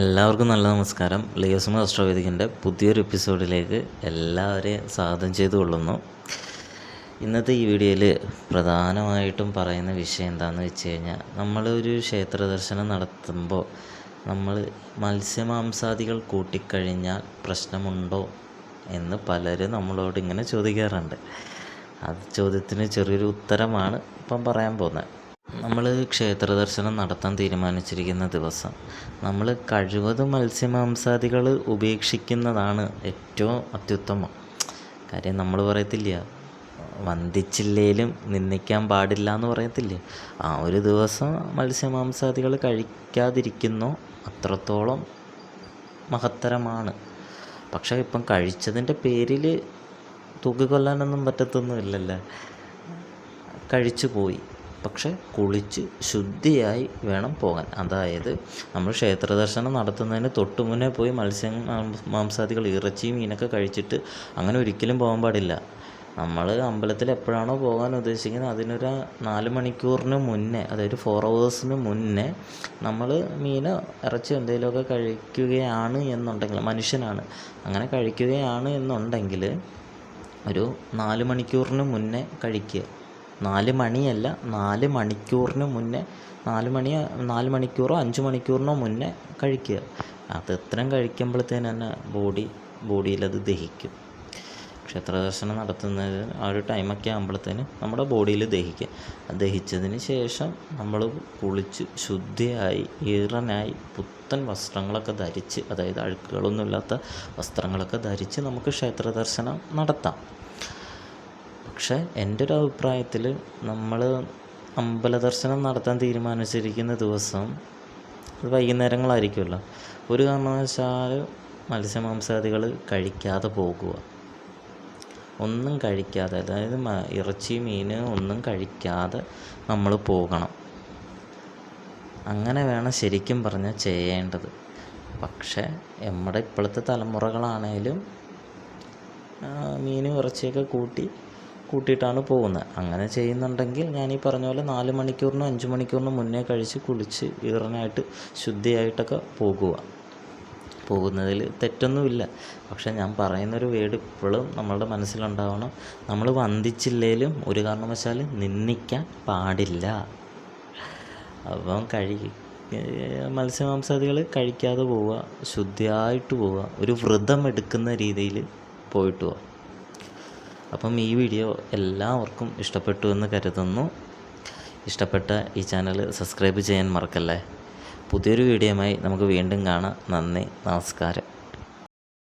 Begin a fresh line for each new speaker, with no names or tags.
എല്ലാവർക്കും നല്ല നമസ്കാരം. ലിയോസുമ അസ്ട്രോവേദിക്കിന്റെ പുതിയൊരു എപ്പിസോഡിലേക്ക് എല്ലാവരെയും സ്വാഗതം ചെയ്തു കൊള്ളുന്നു ഇന്നത്തെ ഈ വീഡിയോയിൽ പ്രധാനമായിട്ടും പറയുന്ന വിഷയം എന്താണെന്ന് വെച്ച് കഴിഞ്ഞാൽ നമ്മളൊരു ക്ഷേത്ര ദർശനം നടത്തുമ്പോൾ നമ്മൾ മത്സ്യമാംസാദികൾ കൂട്ടിക്കഴിഞ്ഞാൽ പ്രശ്നമുണ്ടോ എന്ന് പലരും നമ്മളോട് ഇങ്ങനെ ചോദിക്കാറുണ്ട്. അത് ചോദ്യത്തിന് ചെറിയൊരു ഉത്തരമാണ് ഇപ്പം പറയാൻ പോകുന്നത്. നമ്മൾ ക്ഷേത്ര ദർശനം നടത്താൻ തീരുമാനിച്ചിരിക്കുന്ന ദിവസം നമ്മൾ കഴിവതും മത്സ്യമാംസാദികൾ ഉപേക്ഷിക്കുന്നതാണ് ഏറ്റവും അത്യുത്തമം. കാര്യം നമ്മൾ പറയത്തില്ല വന്ദിച്ചില്ലേലും നിന്ദിക്കാൻ പാടില്ല എന്ന് പറയത്തില്ലേ. ആ ഒരു ദിവസം മത്സ്യമാംസാദികൾ കഴിക്കാതിരിക്കുന്നു അത്രത്തോളം മഹത്തരമാണ്. പക്ഷേ ഇപ്പം കഴിച്ചതിന്റെ പേരിൽ തൂക്കിക്കൊല്ലാനൊന്നും പറ്റത്തൊന്നുമില്ലല്ലോ. കഴിച്ചു പോയി പക്ഷെ കുളിച്ച് ശുദ്ധിയായി വേണം പോകാൻ. അതായത് നമ്മൾ ക്ഷേത്ര ദർശനം നടത്തുന്നതിന് തൊട്ട് മുന്നേ പോയി മത്സ്യം മാംസാദികൾ ഇറച്ചി മീനൊക്കെ കഴിച്ചിട്ട് അങ്ങനെ ഒരിക്കലും പോകാൻ പാടില്ല. നമ്മൾ അമ്പലത്തിൽ എപ്പോഴാണോ പോകാൻ ഉദ്ദേശിക്കുന്നത് അതിനൊരു നാല് മണിക്കൂറിന് മുന്നേ അതായത് ഫോർ അവേഴ്സിന് മുന്നേ നമ്മൾ മീൻ ഇറച്ചി എന്തെങ്കിലുമൊക്കെ കഴിക്കുകയാണ് എന്നുണ്ടെങ്കിൽ മനുഷ്യനാണ് അങ്ങനെ കഴിക്കുകയാണ് എന്നുണ്ടെങ്കിൽ ഒരു നാല് മണിക്കൂറിന് മുന്നേ കഴിക്കുക. നാല് മണിയല്ല നാല് മണിക്കൂറിന് മുന്നേ നാല് മണി നാല് മണിക്കൂറോ അഞ്ച് മണിക്കൂറിനോ മുന്നേ കഴിക്കുക. അത് എത്രയും കഴിക്കുമ്പോഴത്തേന് തന്നെ ബോഡി ബോഡിയിലത് ദഹിക്കും. ക്ഷേത്രദർശനം നടത്തുന്നത് ആ ഒരു ടൈമൊക്കെ ആകുമ്പോഴത്തേന് നമ്മുടെ ബോഡിയിൽ ദഹിക്കുക. ദഹിച്ചതിന് ശേഷം നമ്മൾ കുളിച്ച് ശുദ്ധിയായി ഈറനായി പുത്തൻ വസ്ത്രങ്ങളൊക്കെ ധരിച്ച് അതായത് അഴുക്കുകളൊന്നുമില്ലാത്ത വസ്ത്രങ്ങളൊക്കെ ധരിച്ച് നമുക്ക് ക്ഷേത്രദർശനം നടത്താം. പക്ഷേ എന്റെ ഒരു അഭിപ്രായത്തിൽ നമ്മൾ അമ്പല ദർശനം നടത്താൻ തീരുമാനിച്ചിരിക്കുന്ന ദിവസം അത് വൈകുന്നേരങ്ങളായിരിക്കുമല്ലോ. ഒരു കാരണവശാൽ മത്സ്യമാംസാദികൾ കഴിക്കാതെ പോകുക. ഒന്നും കഴിക്കാതെ അതായത് ഇറച്ചി മീൻ ഒന്നും കഴിക്കാതെ നമ്മൾ പോകണം. അങ്ങനെ വേണം ശരിക്കും പറഞ്ഞാൽ ചെയ്യേണ്ടത്. പക്ഷേ നമ്മുടെ ഇപ്പോഴത്തെ തലമുറകളാണേലും മീനും ഇറച്ചിയൊക്കെ കൂട്ടി കൂട്ടിയിട്ടാണ് പോകുന്നത്. അങ്ങനെ ചെയ്യുന്നുണ്ടെങ്കിൽ ഞാൻ ഈ പറഞ്ഞ പോലെ നാല് മണിക്കൂറിനോ അഞ്ച് മണിക്കൂറിനോ മുന്നേ കഴിച്ച് കുളിച്ച് ഈറനായിട്ട് ശുദ്ധിയായിട്ടൊക്കെ പോകുക പോകുന്നതിൽ തെറ്റൊന്നുമില്ല. പക്ഷെ ഞാൻ പറയുന്നൊരു വേർഡ് ഇപ്പോഴും നമ്മളുടെ മനസ്സിലുണ്ടാവണം. നമ്മൾ വന്ദിച്ചില്ലേലും ഒരു കാരണവശാലും നിന്ദിക്കാൻ പാടില്ല. അപ്പം കഴി മത്സ്യമാംസാദികൾ കഴിക്കാതെ പോവുക ശുദ്ധിയായിട്ട് പോവുക ഒരു വ്രതം എടുക്കുന്ന രീതിയിൽ പോയിട്ട് പോവുക അപ്പം ഈ വീഡിയോ എല്ലാവർക്കും ഇഷ്ടപ്പെട്ടു എന്ന് കരുതുന്നു. ഇഷ്ടപ്പെട്ട ഈ ചാനൽ സബ്സ്ക്രൈബ് ചെയ്യാൻ മറക്കല്ലേ? പുതിയൊരു വീഡിയോയുമായി നമുക്ക് വീണ്ടും കാണാം. നന്ദി നമസ്കാരം.